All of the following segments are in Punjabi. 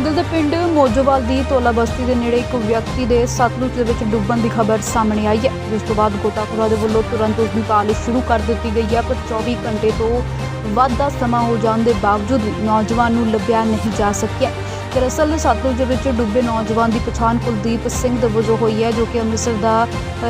ਨੰਗਲ ਦੇ ਪਿੰਡ ਮੋਜੋਵਾਲ ਦੀ ਤੋਲਾ ਬਸਤੀ ਦੇ ਨੇੜੇ ਇੱਕ ਵਿਅਕਤੀ ਦੇ ਸਤਲੁਜ ਦੇ ਵਿੱਚ ਡੁੱਬਣ ਦੀ ਖਬਰ ਸਾਹਮਣੇ ਆਈ ਹੈ। ਜਿਸ ਤੋਂ ਬਾਅਦ ਗੋਤਾਖੋਰਾਂ ਦੇ ਵੱਲੋਂ ਤੁਰੰਤ ਉਸ ਦੀ ਭਾਲ ਸ਼ੁਰੂ ਕਰ ਦਿੱਤੀ ਗਈ ਹੈ, ਪਰ 24 ਘੰਟੇ ਤੋਂ ਵੱਧ ਦਾ ਸਮਾਂ ਹੋ ਜਾਣ ਦੇ ਬਾਵਜੂਦ ਵੀ ਨੌਜਵਾਨ ਨੂੰ ਲੱਭਿਆ ਨਹੀਂ ਜਾ ਸਕਿਆ। ਦਰਅਸਲ ਸਤਲੁਜ ਦੇ ਵਿੱਚ ਡੁੱਬੇ ਨੌਜਵਾਨ ਦੀ ਪਛਾਣ ਕੁਲਦੀਪ ਸਿੰਘ ਦੇ ਵਜੋਂ ਹੋਈ ਹੈ, ਜੋ ਕਿ ਅੰਮ੍ਰਿਤਸਰ ਦਾ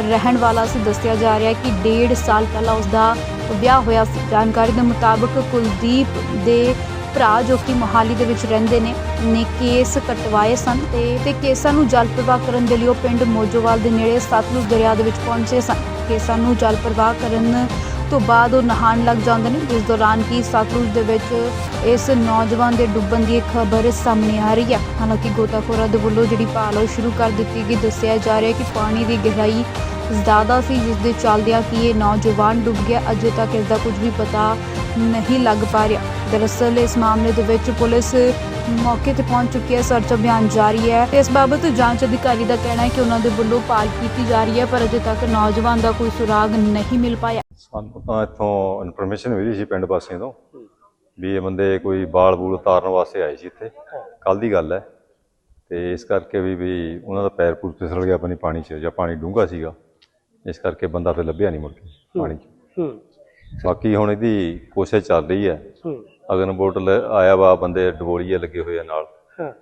ਰਹਿਣ ਵਾਲਾ ਸੀ। ਦੱਸਿਆ ਜਾ ਰਿਹਾ ਹੈ ਕਿ ਡੇਢ ਸਾਲ ਪਹਿਲਾਂ ਉਸ ਦਾ ਵਿਆਹ ਹੋਇਆ ਸੀ। ਜਾਣਕਾਰੀ ਦੇ ਮੁਤਾਬਕ ਕੁਲਦੀਪ ਦੇ ਭਰਾ ਜੋ ਕਿ ਮੋਹਾਲੀ ਦੇ ਵਿੱਚ ਰਹਿੰਦੇ ਨੇ ਨੇ ਕੇਸ ਕਟਵਾਏ ਸਨ ਤੇ ਤੇ ਕੇਸਾਂ ਨੂੰ ਜਲ ਪ੍ਰਵਾਹ ਕਰਨ ਦੇ ਲਈ ਉਹ ਪਿੰਡ ਮੋਜੋਵਾਲ ਦੇ ਨੇੜੇ ਸਤਲੁਜ ਦਰਿਆ ਦੇ ਵਿੱਚ ਪਹੁੰਚੇ ਸਨ। ਕੇਸਾਂ ਨੂੰ ਜਲ ਪ੍ਰਵਾਹ ਕਰਨ ਤੋਂ ਬਾਅਦ ਉਹ ਨਹਾਉਣ ਲੱਗ ਜਾਂਦੇ ਨੇ। ਜਿਸ ਦੌਰਾਨ ਕੀ ਸਤਲੁਜ ਦੇ ਵਿੱਚ ਇਸ ਨੌਜਵਾਨ ਦੇ ਡੁੱਬਣ ਦੀ ਖਬਰ ਸਾਹਮਣੇ ਆ ਰਹੀ ਹੈ। ਹਾਲਾਂਕਿ ਗੋਤਾਖੋਰਾਂ ਦੇ ਵੱਲੋਂ ਜਿਹੜੀ ਭਾਲ ਉਹ ਸ਼ੁਰੂ ਕਰ ਦਿੱਤੀ ਗਈ। ਦੱਸਿਆ ਜਾ ਰਿਹਾ ਹੈ ਕਿ ਪਾਣੀ ਦੀ ਗਹਿਰਾਈ ਜ਼ਿਆਦਾ ਸੀ ਜਿਸ ਦੇ ਚੱਲਦਿਆਂ ਕਿ ਇਹ ਨੌਜਵਾਨ ਡੁੱਬ ਗਿਆ। ਅਜੇ ਤੱਕ ਇਸ ਦਾ ਕੁਝ ਵੀ ਪਤਾ ਨਹੀਂ ਲੱਗ ਪਾ ਰਿਹਾ। ਦਰਅਸਲ, ਇਸ ਮਾਮਲੇ ਦੇ ਵਿੱਚ ਪੁਲਿਸ ਮੌਕੇ ਤੇ ਪਹੁੰਚ ਚੁੱਕੀ ਹੈ। ਸਰਚ ਅਭਿਆਨ ਜਾਰੀ ਹੈ। ਇਸ ਬਾਬਤ ਜਾਂਚ ਅਧਿਕਾਰੀ ਦਾ ਕਹਿਣਾ ਹੈ ਕਿ ਉਹਨਾਂ ਦੇ ਵੱਲੋਂ ਭਾਲ ਕੀਤੀ ਜਾ ਰਹੀ ਹੈ, ਪਰ ਅਜੇ ਤੱਕ ਨੌਜਵਾਨ ਦਾ ਕੋਈ ਸੁਰਾਗ ਨਹੀਂ ਮਿਲ ਪਾਇਆ। ਸਾਨੂੰ ਤਾਂ ਇੱਥੋਂ ਇਨਫੋਰਮੇਸ਼ਨ ਮਿਲੀ ਸੀ ਪਿੰਡ ਵਾਸੀਆਂ ਤੋਂ ਵੀ ਇਹ ਬੰਦੇ ਕੋਈ ਬਾਲ ਬੂਲ ਉਤਾਰਨ ਵਾਸਤੇ ਆਏ ਸੀ ਇੱਥੇ। ਕੱਲ ਦੀ ਗੱਲ ਹੈ। ਤੇ ਇਸ ਕਰਕੇ ਵੀ ਵੀ ਉਹਨਾਂ ਦਾ ਪੈਰ ਪੂਰ ਫਿਸਲ ਗਿਆ ਆਪਣੀ ਪਾਣੀ 'ਚ ਜਾਂ ਪਾਣੀ ਡੂੰਘਾ ਸੀਗਾ। ਇਸ ਕਰਕੇ ਬੰਦਾ ਫਿਰ ਲੱਭਿਆ ਨਹੀਂ ਮੁੜ ਕੇ ਪਾਣੀ 'ਚ। ਹੂੰ। ਬਾਕੀ ਹੁਣ ਇਹਦੀ ਕੋਸ਼ਿਸ਼ ਚੱਲ ਰਹੀ ਹੈ। ਹੂੰ। ਅਗਨ ਬੋਟ ਆਇਆ ਵਾ ਬੰਦੇ ਡਬੋਲੀਏ ਲੱਗੇ ਹੋਏ ਆ ਨਾਲ। ਹਾਂ।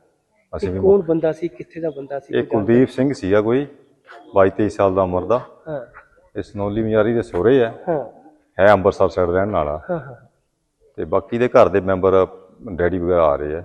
ਅਸੀਂ ਵੀ ਕੌਣ ਬੰਦਾ ਸੀ ਕਿੱਥੇ ਦਾ ਬੰਦਾ ਸੀ? ਇਹ ਕੁਲਦੀਪ ਸਿੰਘ ਸੀਗਾ ਕੋਈ 22 23 ਸਾਲ ਦਾ ਉਮਰ ਦਾ। ਹਾਂ। ਇਹ ਸਨੋਲੀ ਮਿਆਰੀ ਦੇ ਸਹੁਰੇ ਆ। ਹਾਂ। ਹੈ ਅੰਮ੍ਰਿਤਸਰ ਸਾਈਡ ਰਹਿਣ ਵਾਲਾ। ਹਾਂ ਹਾਂ। ਤੇ ਬਾਕੀ ਦੇ ਘਰ ਦੇ ਮੈਂਬਰ ਡੈਡੀ ਵਗੈਰਾ ਆ ਰਹੇ ਆ।